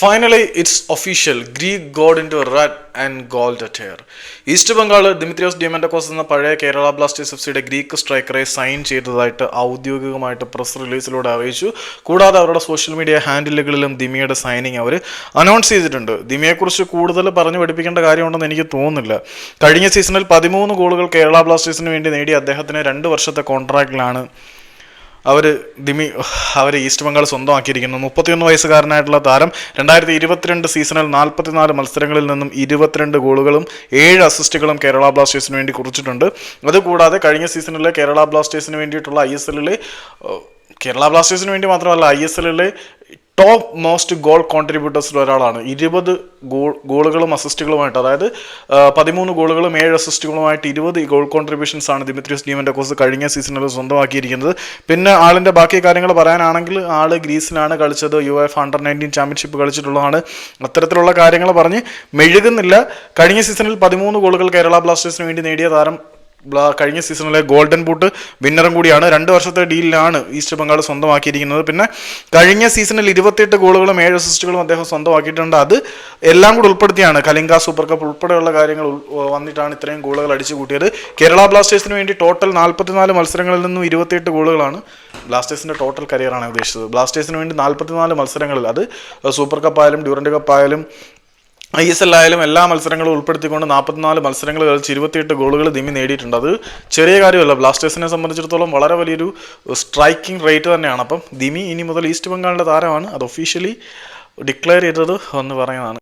Finally it's official Greek god into red and gold attire East Bengal Dimitrios Diamantakos എന്ന പഴയ Kerala Blasters F സിയുടെ Greek സ്ട്രൈക്കറെ sign ചെയ്തതായിട്ട് ഔദ്യോഗികമായിട്ട് പ്രസ് റിലീസിലൂടെ അറിയിച്ചു. കൂടാതെ അവരുടെ സോഷ്യൽ മീഡിയ ഹാൻഡിലുകളിലും ദിമിയുടെ സൈനിങ് അവർ അനൗൺസ് ചെയ്തിട്ടുണ്ട്. ദിമിയെക്കുറിച്ച് കൂടുതൽ പറഞ്ഞു പഠിപ്പിക്കേണ്ട കാര്യമുണ്ടെന്ന് എനിക്ക് തോന്നുന്നില്ല. കഴിഞ്ഞ സീസണിൽ പതിമൂന്ന് ഗോളുകൾ കേരള ബ്ലാസ്റ്റേഴ്സിന് വേണ്ടി നേടി. അദ്ദേഹത്തിന് രണ്ട് വർഷത്തെ കോൺട്രാക്റ്റിലാണ് അവർ ദിമി അവർ ഈസ്റ്റ് ബംഗാൾ സ്വന്തമാക്കിയിരിക്കുന്നു. മുപ്പത്തിയൊന്ന് വയസ്സുകാരനായിട്ടുള്ള താരം രണ്ടായിരത്തി ഇരുപത്തിരണ്ട് സീസണിൽ നാൽപ്പത്തിനാല് മത്സരങ്ങളിൽ നിന്നും ഇരുപത്തിരണ്ട് ഗോളുകളും ഏഴ് അസിസ്റ്റുകളും കേരള ബ്ലാസ്റ്റേഴ്സിന് വേണ്ടി കുറിച്ചിട്ടുണ്ട്. അതുകൂടാതെ കഴിഞ്ഞ സീസണിലെ കേരള ബ്ലാസ്റ്റേഴ്സിന് വേണ്ടിയിട്ടുള്ള ഐ എസ് എല്ലിലെ കേരള ബ്ലാസ്റ്റേഴ്സിന് വേണ്ടി മാത്രമല്ല ഐ എസ് എല്ലിലെ ടോപ്പ് മോസ്റ്റ് ഗോൾ കോൺട്രിബ്യൂട്ടേഴ്സിൽ ഒരാളാണ്. ഇരുപത് ഗോൾ ഗോളുകളും അസിസ്റ്റുകളുമായിട്ട് അതായത് പതിമൂന്ന് ഗോളുകളും ഏഴ് അസിസ്റ്റുകളുമായിട്ട് ഇരുപത് ഗോൾ കോൺട്രിബ്യൂഷൻസ് ആണ് ദിമിത്രിയസ് ഡീമന്റെ കോഴ്സ് കഴിഞ്ഞ സീസണിൽ സ്വന്തമാക്കിയിരിക്കുന്നത്. പിന്നെ ആളിന്റെ ബാക്കി കാര്യങ്ങൾ പറയാനാണെങ്കിൽ ആൾ ഗ്രീസിലാണ് കളിച്ചത് U F under nineteen championship കളിച്ചിട്ടുള്ളതാണ്. അത്തരത്തിലുള്ള കാര്യങ്ങൾ പറഞ്ഞ് മെഴുകുന്നില്ല. കഴിഞ്ഞ സീസണിൽ പതിമൂന്ന് ഗോളുകൾ കേരള ബ്ലാസ്റ്റേഴ്സിന് വേണ്ടി നേടിയ താരം കഴിഞ്ഞ സീസണിലെ ഗോൾഡൻ ബൂട്ട് വിന്നറും കൂടിയാണ്. രണ്ട് വർഷത്തെ ഡീലിലാണ് ഈസ്റ്റ് ബംഗാൾ സ്വന്തമാക്കിയിരിക്കുന്നത്. പിന്നെ കഴിഞ്ഞ സീസണിൽ ഇരുപത്തിയെട്ട് ഗോളുകളും ഏഴ് അസിസ്റ്റുകളും അദ്ദേഹം സ്വന്തമാക്കിയിട്ടുണ്ട്. അത് എല്ലാം കൂടി ഉൾപ്പെടുത്തിയാണ്. കലിംഗ സൂപ്പർ കപ്പ് ഉൾപ്പെടെയുള്ള കാര്യങ്ങൾ വന്നിട്ടാണ് ഇത്രയും ഗോളുകൾ അടിച്ചു കൂട്ടിയത്. കേരള ബ്ലാസ്റ്റേഴ്സിന് വേണ്ടി ടോട്ടൽ നാൽപ്പത്തിനാല് മത്സരങ്ങളിൽ നിന്നും ഇരുപത്തിയെട്ട് ഗോളുകളാണ് ബ്ലാസ്റ്റേഴ്സിന്റെ ടോട്ടൽ കരിയറാണ് ഉദ്ദേശിച്ചത്. ബ്ലാസ്റ്റേഴ്സിന് വേണ്ടി നാൽപ്പത്തിനാല് മത്സരങ്ങളിൽ അത് സൂപ്പർ കപ്പായാലും ഡ്യൂറൻഡ് കപ്പ് ആയാലും ഐ എസ് എൽ ആയാലും എല്ലാ മത്സരങ്ങളും ഉൾപ്പെടുത്തിക്കൊണ്ട് നാൽപ്പത്തിനാല് മത്സരങ്ങൾ കളിച്ച് ഇരുപത്തിയെട്ട് ഗോളുകൾ ദിമി നേടിയിട്ടുണ്ട്. അത് ചെറിയ കാര്യമല്ല. ബ്ലാസ്റ്റേഴ്സിനെ സംബന്ധിച്ചിടത്തോളം വളരെ വലിയൊരു സ്ട്രൈക്കിംഗ് റേറ്റ് തന്നെയാണ്. അപ്പം ദിമി ഇനി മുതൽ ഈസ്റ്റ് ബംഗാളിന്റെ താരമാണ്. അത് ഒഫീഷ്യലി ഡിക്ലെയർ ചെയ്തത് എന്ന് പറയുന്നതാണ്.